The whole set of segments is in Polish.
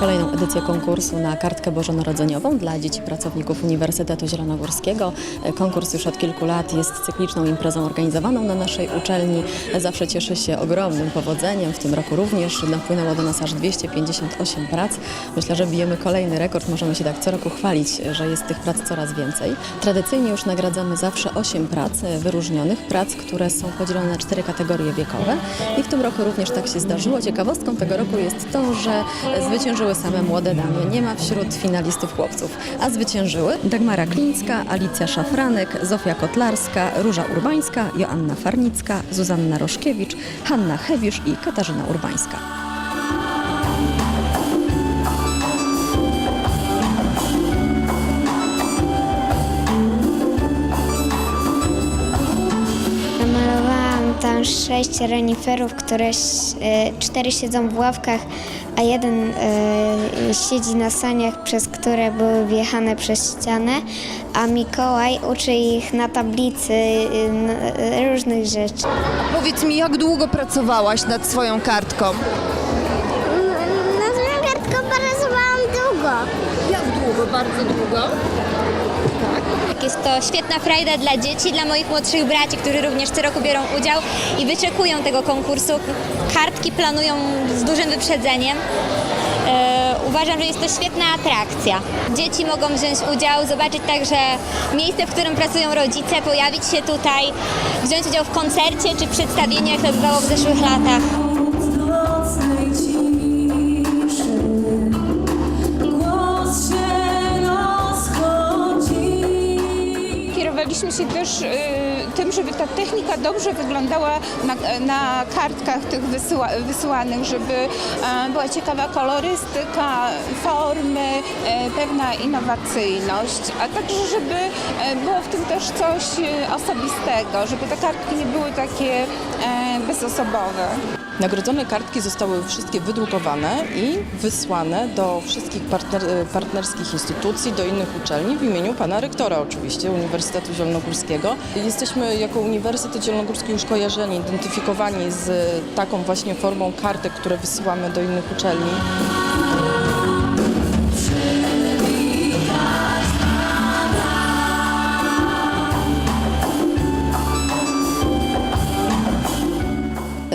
kolejną edycję konkursu na kartkę bożonarodzeniową dla dzieci pracowników Uniwersytetu Zielonogórskiego. Konkurs już od kilku lat jest cykliczną imprezą organizowaną na naszej uczelni. Zawsze cieszy się ogromnym powodzeniem. W tym roku również napłynęło do nas aż 258 prac. Myślę, że bijemy kolejny rekord. Możemy się tak co roku chwalić, że jest tych prac coraz więcej. Tradycyjnie już nagradzamy zawsze 8 prac wyróżnionych, prac, które są podzielone na cztery kategorie wiekowe. I w tym roku również tak się zdarzyło. Ciekawostką tego roku jest to, że zwyciężyły same młode damy. Nie ma wśród finalistów chłopców, a zwyciężyły Dagmara Klińska, Alicja Szafranek, Zofia Kotlarska, Róża Urbańska, Joanna Farnicka, Zuzanna Roszkiewicz, Hanna Hewisz i Katarzyna Urbańska. Sześć reniferów, które e, cztery siedzą w ławkach, a jeden e, siedzi na saniach, przez które były wjechane przez ścianę, a Mikołaj uczy ich na tablicy n- e, różnych rzeczy. Powiedz mi, jak długo pracowałaś nad swoją kartką? Na swoją kartkę pracowałam długo. Jak długo? Bardzo długo. Jest to świetna frajda dla dzieci, dla moich młodszych braci, którzy również co roku biorą udział i wyczekują tego konkursu. Kartki planują z dużym wyprzedzeniem. E, uważam, że jest to świetna atrakcja. Dzieci mogą wziąć udział, zobaczyć także miejsce, w którym pracują rodzice, pojawić się tutaj, wziąć udział w koncercie czy przedstawieniu, jak to bywało w zeszłych latach. Kierowaliśmy się też y, tym, żeby ta technika dobrze wyglądała na, na kartkach tych wysyła, wysyłanych, żeby e, była ciekawa kolorystyka, formy, e, pewna innowacyjność, a także żeby e, było w tym też coś e, osobistego, żeby te kartki nie były takie e, bezosobowe. Nagrodzone kartki zostały wszystkie wydrukowane i wysłane do wszystkich partner, partnerskich instytucji, do innych uczelni w imieniu pana rektora oczywiście Uniwersytetu Zielonogórskiego. Jesteśmy jako Uniwersytet Zielonogórski już kojarzeni, identyfikowani z taką właśnie formą kartek, które wysyłamy do innych uczelni.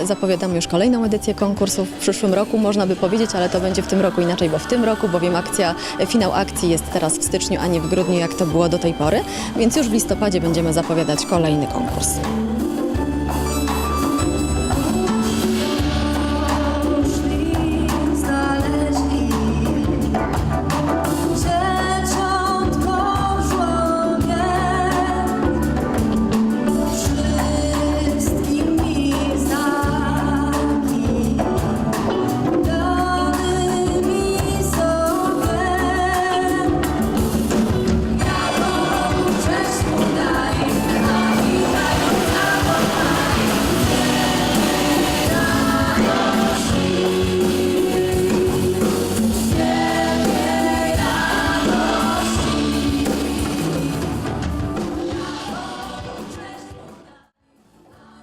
Zapowiadamy już kolejną edycję konkursu w przyszłym roku, można by powiedzieć, ale to będzie w tym roku inaczej, bo w tym roku, bowiem akcja, finał akcji jest teraz w styczniu, a nie w grudniu, jak to było do tej pory, więc już w listopadzie będziemy zapowiadać kolejny konkurs.